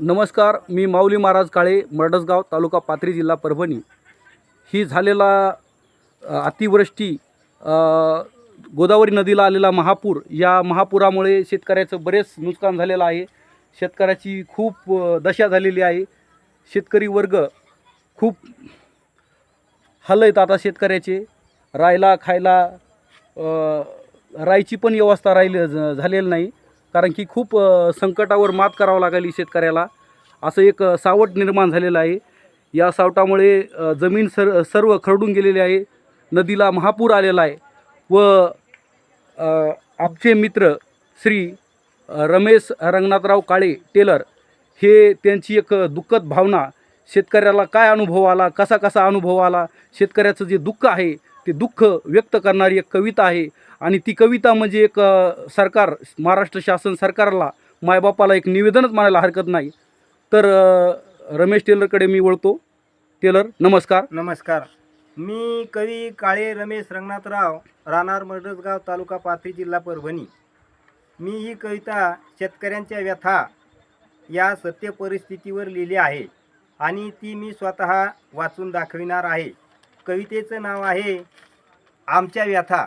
नमस्कार मी माऊली महाराज काळे मरडसगाव तालुका पाथरी जिल्हा परभणी. ही झालेला अतिवृष्टी गोदावरी नदीला आलेला महापूर या महापुरामुळे शेतकऱ्याचं बरेच नुकसान झालेलं आहे. शेतकऱ्याची खूप दशा झालेली आहे. शेतकरी वर्ग खूप हाल आहेत आता शेतकऱ्याचे. राहायला खायला राहायची पण व्यवस्था राहिली झालेली नाही. कारण की खूप संकटावर मात करावं लागली शेतकऱ्याला. असं एक सावट निर्माण झालेलं आहे. या सावटामुळे जमीन सर सर्व खरडून गेलेली आहे. नदीला महापूर आलेला आहे. व आमचे मित्र श्री रमेश रंगनाथराव काळे टेलर हे त्यांची एक दुःखद भावना. शेतकऱ्याला काय अनुभव आला? कसा कसा अनुभव आला? शेतकऱ्याचं जे दुःख आहे ते दुःख व्यक्त करणारी एक कविता आहे. आणि ती कविता म्हणजे एक सरकार महाराष्ट्र शासन सरकारला मायबापाला एक निवेदनच मानायला हरकत नाही. तर रमेश टेलरकडे मी वळतो. टेलर नमस्कार. नमस्कार. मी कवी काळे रमेश रंगनाथराव राहणार मडसगाव तालुका पाथरी जिल्हा परभणी. मी ही कविता शेतकऱ्यांच्या व्यथा या सत्य परिस्थितीवर लिहिली आहे आणि ती मी स्वतः वाचून दाखविणार आहे. कवितेचं नाव आहे आमच्या व्यथा.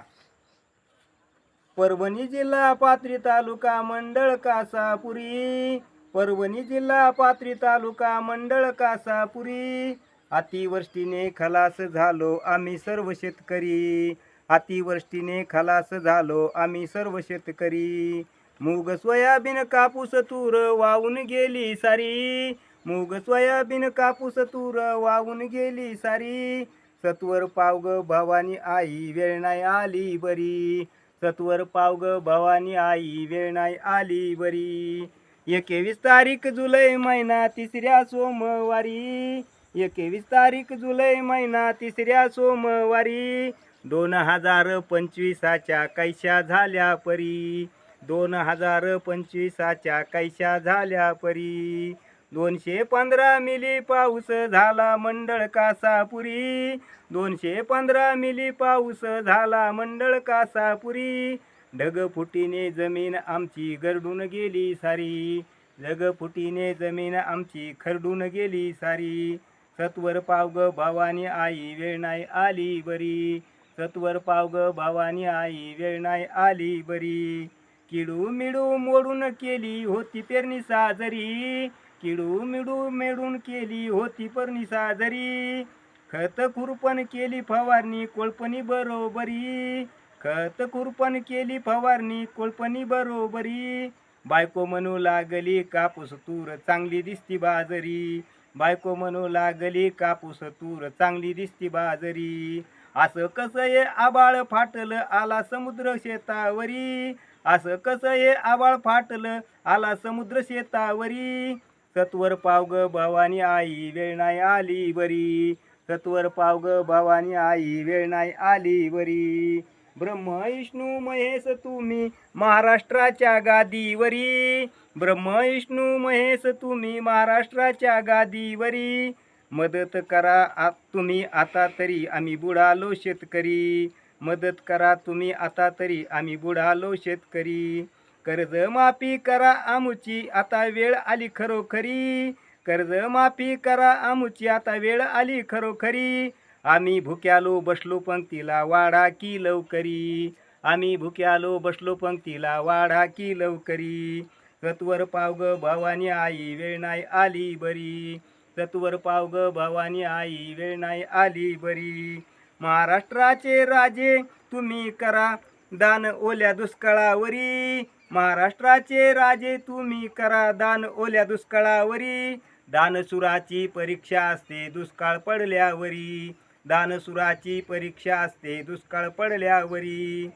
परभणी जिल्हा पात्री तालुका मंडळ कासापुरी. परभणी जिल्हा पात्री तालुका मंडळ कासापुरी. अतिवृष्टीने खलास झालो आम्ही सर्व शेतकरी. अतिवृष्टीने खलास झालो आम्ही सर्व शेतकरी. मूग सोयाबीन कापूस तूर वाहून गेली सारी. मूग सोयाबीन कापूस तूर वाहून गेली सारी. सत्वर पावग भवानी आई वेळ नाही आली बरी. सत्वर पावग भवानी आई वेळ नाही आली बरी. एकेवीस तारीख जुलै महिना तिसऱ्या सोमवारी. एकेवीस तारीख जुलै महिना तिसऱ्या सोमवारी. दोन हजार पंचवीसाच्या कैशा झाल्या परी. दोन हजार पंचवीसाच्या कैशा झाल्या परी. दोनशे पंधरा मिली पाऊस झाला मंडळ कासापुरी. दोनशे पंधरा मिली पाऊस झाला मंडळ कासापुरी. ढगफुटीने जमीन आमची गरडून गेली सारी. ढगफुटीने जमीन आमची खरडून गेली सारी. सत्वर पावग भावानी आई वेळ नाही आली बरी. सत्वर पावग भावानी आई वेळ नाही आली बरी. किडू मिडू मोडून केली होती पेरणी साजरी. किडू मिडू मेडून केली होती परणी साजरी. खत खुरपण केली फवारणी कोळपणी बरोबरी. खत खुरपण केली फवारणी कोळपणी बरोबरी. बायको म्हणू लागली कापूस तूर चांगली दिसती बाजरी. बायको म्हणू लागली कापूस तूर चांगली दिसती बाजरी. असं कसं ये आबाळ फाटलं आला समुद्र शेतावरी. असं कसं ये आबाळ फाटलं आला समुद्र शेतावरी. सत्वर पावग भवानी आई वेळ नाही आली बरी. सत्वर पावग भवानी आई वेळ नाही आली बरी. ब्रह्म विष्णू महेश तुम्ही महाराष्ट्राच्या गादीवरी. ब्रह्म विष्णू महेश तुम्ही महाराष्ट्राच्या गादीवरी. मदत करा आ तुम्ही आता तरी आम्ही बुडालो शेतकरी. मदत करा तुम्ही आता तरी आम्ही बुडालो शेतकरी. कर्ज माफी करा आमुची आता वेळ आली खरोखरी. कर्ज माफी करा आमुची आता वेळ आली खरोखरी. आम्ही भुक्यालो बसलो पंक्तीला वाढा की लवकरी. आम्ही भुक्यालो बसलो पंक्तीला वाढा की लवकरी. सत्वर पावग भवानी आई वेळ नाही आली बरी. सत्वर पावग भवानी आई वेळ नाही आली बरी. महाराष्ट्राचे राजे तुम्ही करा दान ओल्या दुष्काळावरी. महाराष्ट्राचे राजे तुम्ही करा दान ओल्या दुष्काळावरी. दानसुराची परीक्षा असते दुष्काळ पडल्यावरी. दानसुराची परीक्षा असते दुष्काळ पडल्यावरी.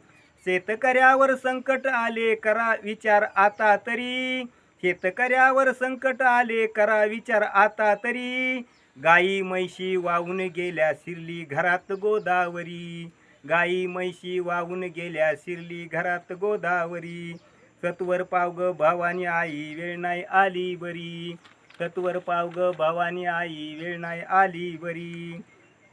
शेतकऱ्यावर संकट आले करा विचार आता तरी. शेतकऱ्यावर संकट आले करा विचार आता तरी. गाई म्हैशी वाहून गेल्या शिरली घरात गोदावरी. गाई म्हैशी वाहून गेल्या शिरली घरात गोदावरी. सत्वर पावग भावानी आई वेळ नाही आली बरी. सत्वर पावग भावानी आई वेळ नाही आली बरी.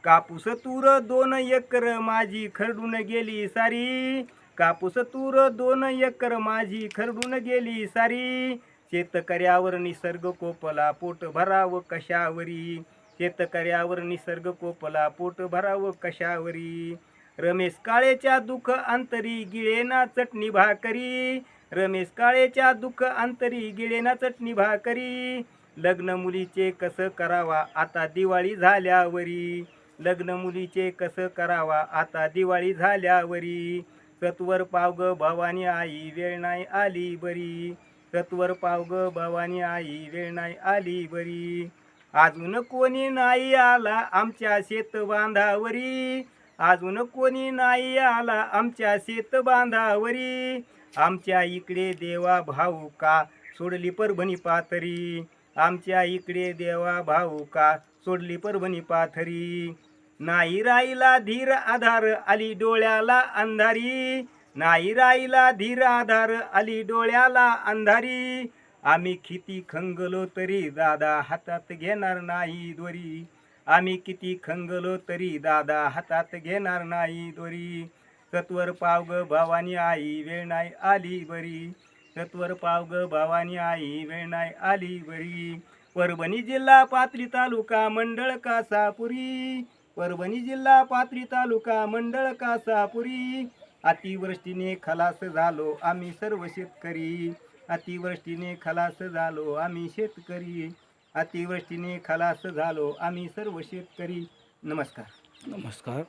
कापूस तूर दोन एकर माझी खरडून गेली सारी. कापूस तूर दोन एकर माझी खरडून गेली सारी. शेतकऱ्यावर निसर्ग कोपला पोट भरावं कशावरी? शेतकऱ्यावर निसर्ग कोपला पोट भरावं कशावरी? रमेश काळेच्या दुःख अंतरी गिळेना चटणी भाकरी. रमेश काळेच्या दुःख अंतरी गिळेना चटणी भाकरी. लग्न मुलीचे कसं करावा आता दिवाळी झाल्यावरी. लग्न मुलीचे कसं करावा आता दिवाळी झाल्यावरी. सत्वर पावग भवानी आई वेळ नाही आली बरी. सत्वर पावग भवानी आई वेळ नाही आली बरी. अजून कोणी नाही आला आमच्या शेत बांधावरी. अजून कोणी नाही आला आमच्या शेत बांधावरी. आमच्या इकडे देवा भाऊ का सोडली परभणी पाथरी? आमच्या इकडे देवा भाऊ का सोडली परभणी पाथरी? नाही राहिला धीर आधार आली डोळ्याला अंधारी. नाही राहिला धीर आधार आली डोळ्याला अंधारी. आम्ही किती खंगलो तरी दादा हातात घेणार नाही दोरी. आम्ही किती खंगलो तरी दादा हातात घेणार नाही दोरी. सत्वर गं भावानी आई वेळ नाही आली बरी. सत्वर गं भावानी आई वेळ नाही आली बरी. परभणी जिल्हा पाथरी तालुका मंडळ कासापुरी. परभणी जिल्हा पाथरी तालुका मंडळ कासापुरी. अतिवृष्टीने खलास झालो आम्ही सर्व शेतकरी. अतिवृष्टीने खलास झालो आम्ही शेतकरी. अतिवृष्टीने खलास झालो. आम्ही सर्व शेतकरी नमस्कार. नमस्कार.